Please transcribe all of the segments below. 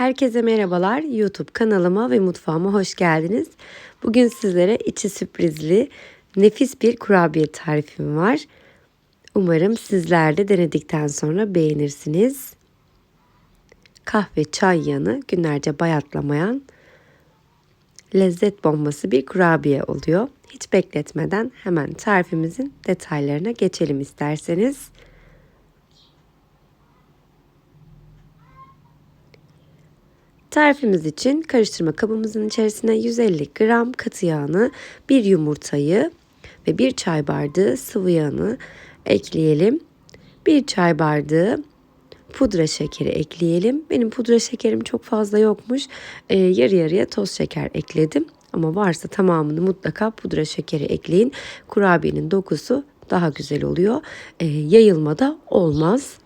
Herkese merhabalar. YouTube kanalıma ve mutfağıma hoş geldiniz. Bugün sizlere içi sürprizli nefis bir kurabiye tarifim var. Umarım sizler de denedikten sonra beğenirsiniz. Kahve çay yanı günlerce bayatlamayan lezzet bombası bir kurabiye oluyor. Hiç bekletmeden hemen tarifimizin detaylarına geçelim isterseniz. Tarifimiz için karıştırma kabımızın içerisine 150 gram katı yağını, bir yumurtayı ve bir çay bardağı sıvı yağını ekleyelim. Bir çay bardağı pudra şekeri ekleyelim. Benim pudra şekerim çok fazla yokmuş. Ee, yarı yarıya toz şeker ekledim. Ama varsa tamamını mutlaka pudra şekeri ekleyin. Kurabiyenin dokusu daha güzel oluyor. Ee, yayılma da olmaz.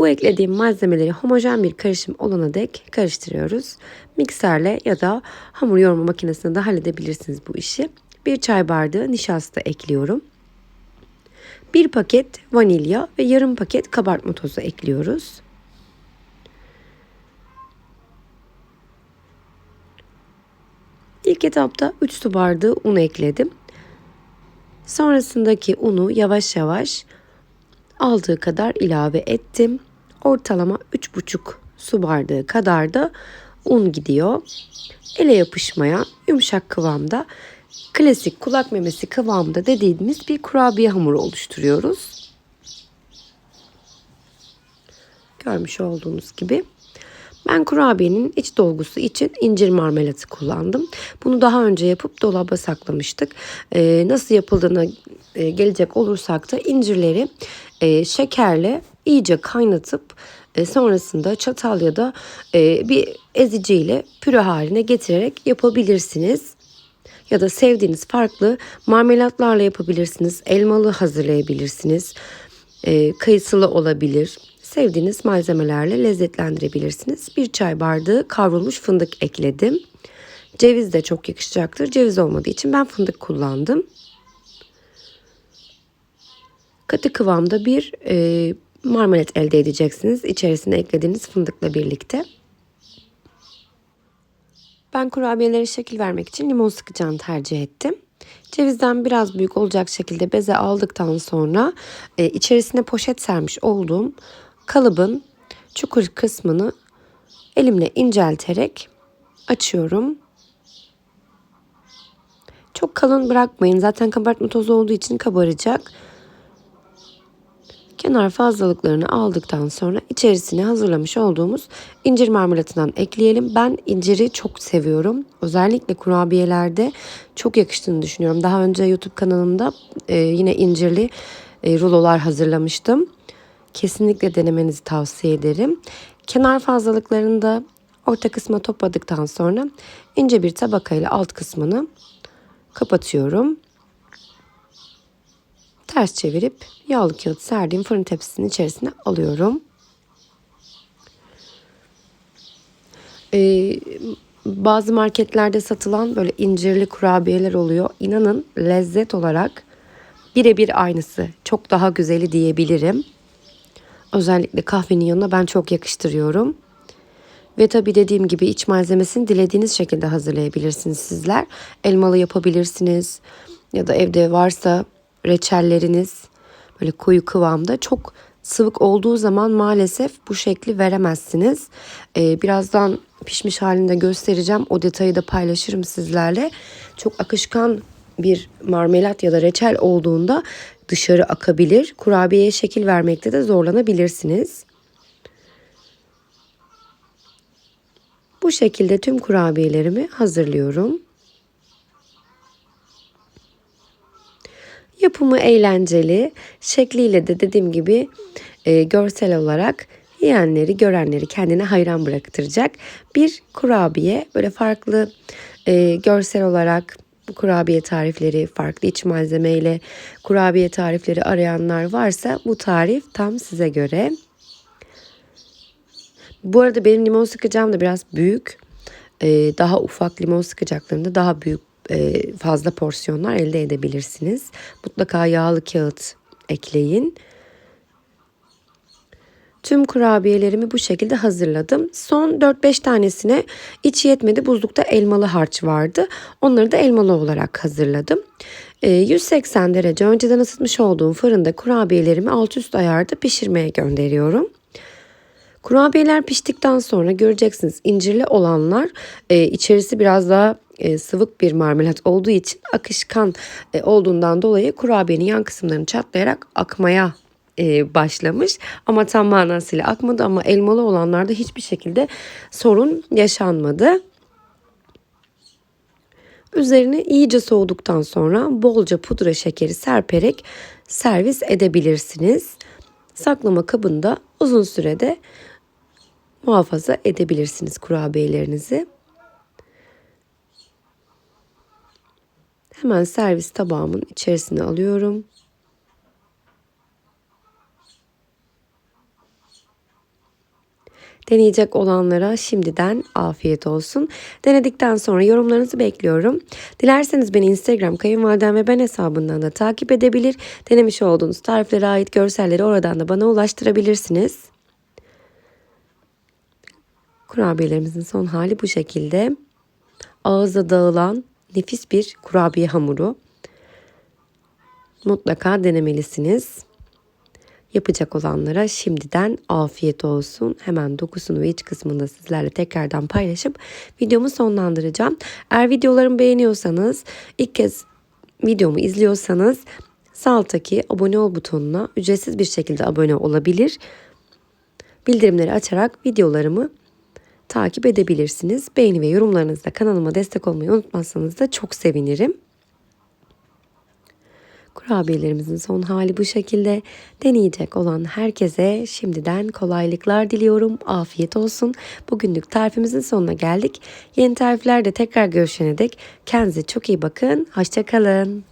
Bu eklediğim malzemeleri homojen bir karışım olana dek karıştırıyoruz. Mikserle ya da hamur yoğurma makinesinde de halledebilirsiniz bu işi. Bir çay bardağı nişasta ekliyorum. Bir paket vanilya ve yarım paket kabartma tozu ekliyoruz. İlk etapta 3 su bardağı un ekledim. Sonrasındaki unu yavaş yavaş aldığı kadar ilave ettim. Ortalama 3,5 su bardağı kadar da un gidiyor. Ele yapışmayan yumuşak kıvamda klasik kulak memesi kıvamda dediğimiz bir kurabiye hamuru oluşturuyoruz. Görmüş olduğunuz gibi. Ben kurabiyenin iç dolgusu için incir marmelatı kullandım. Bunu daha önce yapıp dolaba saklamıştık. Ee, nasıl yapıldığına e, gelecek olursak da incirleri e, şekerle iyice kaynatıp e, sonrasında çatal ya da e, bir eziciyle püre haline getirerek yapabilirsiniz. Ya da sevdiğiniz farklı marmelatlarla yapabilirsiniz. Elmalı hazırlayabilirsiniz. E, kayısılı olabilir. Sevdiğiniz malzemelerle lezzetlendirebilirsiniz. Bir çay bardağı kavrulmuş fındık ekledim. Ceviz de çok yakışacaktır. Ceviz olmadığı için ben fındık kullandım. Katı kıvamda bir e, marmelat elde edeceksiniz. İçerisine eklediğiniz fındıkla birlikte. Ben kurabiyelere şekil vermek için limon sıkacağını tercih ettim. Cevizden biraz büyük olacak şekilde beze aldıktan sonra e, içerisine poşet sermiş olduğum kalıbın çukur kısmını elimle incelterek açıyorum. Çok kalın bırakmayın. Zaten kabartma tozu olduğu için kabaracak. Kenar fazlalıklarını aldıktan sonra içerisine hazırlamış olduğumuz incir marmelatından ekleyelim. Ben inciri çok seviyorum. Özellikle kurabiyelerde çok yakıştığını düşünüyorum. Daha önce YouTube kanalımda e, yine incirli e, rulolar hazırlamıştım. Kesinlikle denemenizi tavsiye ederim. Kenar fazlalıklarını da orta kısma topladıktan sonra ince bir tabakayla alt kısmını kapatıyorum ters çevirip yağlı kağıt serdiğim fırın tepsisinin içerisine alıyorum. Ee, bazı marketlerde satılan böyle incirli kurabiyeler oluyor. İnanın lezzet olarak birebir aynısı. Çok daha güzeli diyebilirim. Özellikle kahvenin yanına ben çok yakıştırıyorum. Ve tabii dediğim gibi iç malzemesini dilediğiniz şekilde hazırlayabilirsiniz sizler. Elmalı yapabilirsiniz ya da evde varsa reçelleriniz böyle koyu kıvamda çok sıvık olduğu zaman maalesef bu şekli veremezsiniz. Ee, birazdan pişmiş halinde göstereceğim. O detayı da paylaşırım sizlerle. Çok akışkan bir marmelat ya da reçel olduğunda dışarı akabilir. Kurabiyeye şekil vermekte de zorlanabilirsiniz. Bu şekilde tüm kurabiyelerimi hazırlıyorum. Yapımı eğlenceli, şekliyle de dediğim gibi e, görsel olarak yiyenleri, görenleri kendine hayran bıraktıracak bir kurabiye. Böyle farklı e, görsel olarak kurabiye tarifleri, farklı iç malzemeyle kurabiye tarifleri arayanlar varsa bu tarif tam size göre. Bu arada benim limon sıkacağım da biraz büyük. Ee, daha ufak limon sıkacaklarında daha büyük fazla porsiyonlar elde edebilirsiniz. Mutlaka yağlı kağıt ekleyin. Tüm kurabiyelerimi bu şekilde hazırladım. Son 4-5 tanesine içi yetmedi. Buzlukta elmalı harç vardı. Onları da elmalı olarak hazırladım. Ee, 180 derece önceden ısıtmış olduğum fırında kurabiyelerimi alt üst ayarda pişirmeye gönderiyorum. Kurabiyeler piştikten sonra göreceksiniz incirli olanlar e, içerisi biraz daha e, sıvık bir marmelat olduğu için akışkan e, olduğundan dolayı kurabiyenin yan kısımlarını çatlayarak akmaya e, başlamış. Ama tam manasıyla akmadı ama elmalı olanlarda hiçbir şekilde sorun yaşanmadı. Üzerine iyice soğuduktan sonra bolca pudra şekeri serperek servis edebilirsiniz. Saklama kabında uzun sürede muhafaza edebilirsiniz kurabiyelerinizi. Hemen servis tabağımın içerisine alıyorum. Deneyecek olanlara şimdiden afiyet olsun. Denedikten sonra yorumlarınızı bekliyorum. Dilerseniz beni Instagram kayınvalidem ve ben hesabından da takip edebilir. Denemiş olduğunuz tariflere ait görselleri oradan da bana ulaştırabilirsiniz. Kurabiyelerimizin son hali bu şekilde. Ağızda dağılan nefis bir kurabiye hamuru. Mutlaka denemelisiniz. Yapacak olanlara şimdiden afiyet olsun. Hemen dokusunu ve iç kısmını da sizlerle tekrardan paylaşıp videomu sonlandıracağım. Eğer videolarımı beğeniyorsanız ilk kez videomu izliyorsanız sağ alttaki abone ol butonuna ücretsiz bir şekilde abone olabilir. Bildirimleri açarak videolarımı takip edebilirsiniz. Beğeni ve yorumlarınızla kanalıma destek olmayı unutmazsanız da çok sevinirim. Kurabiyelerimizin son hali bu şekilde. Deneyecek olan herkese şimdiden kolaylıklar diliyorum. Afiyet olsun. Bugünlük tarifimizin sonuna geldik. Yeni tariflerde tekrar görüşene dek kendinize çok iyi bakın. Hoşçakalın.